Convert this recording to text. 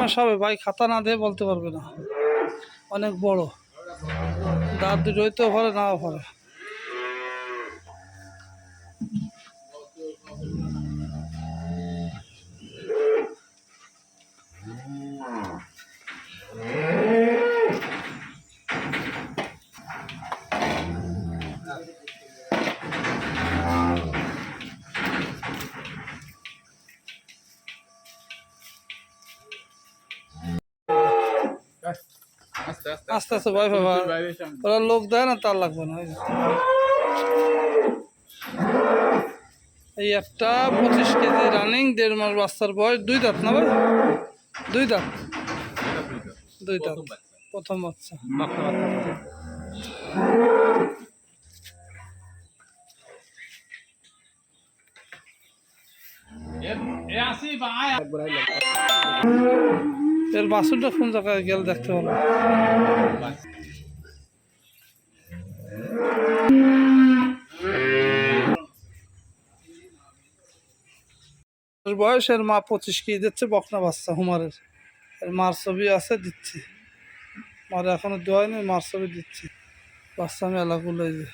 মাস হবে ভাই খাতা না দিয়ে বলতে পারবে না। অনেক বড়। দাঁত দুটোই হইতেও ভরে না পারে আস্তে আস্তে ভয় পাবা। ওরা লোক দেয় না তার লাগবে না এই একটা পঁচিশ কেজি রানিং দেড় মাস বাচ্চার বয়স দুই দাঁত না ভাই? দুই দাঁত। দুই দাঁত। প্রথম বাচ্চা। এর বাসুরটা কোন জায়গায় গেল দেখতে পাবো? এর বয়স এর মা পঁচিশ কেজি দিচ্ছে, বকনা বাচ্চা হুমারের। এর মার ছবি আছে, দিচ্ছি। মার এখনও দেওয়া হয়নি মার ছবি দিচ্ছি। বাচ্চা মেলাগুলো এই যে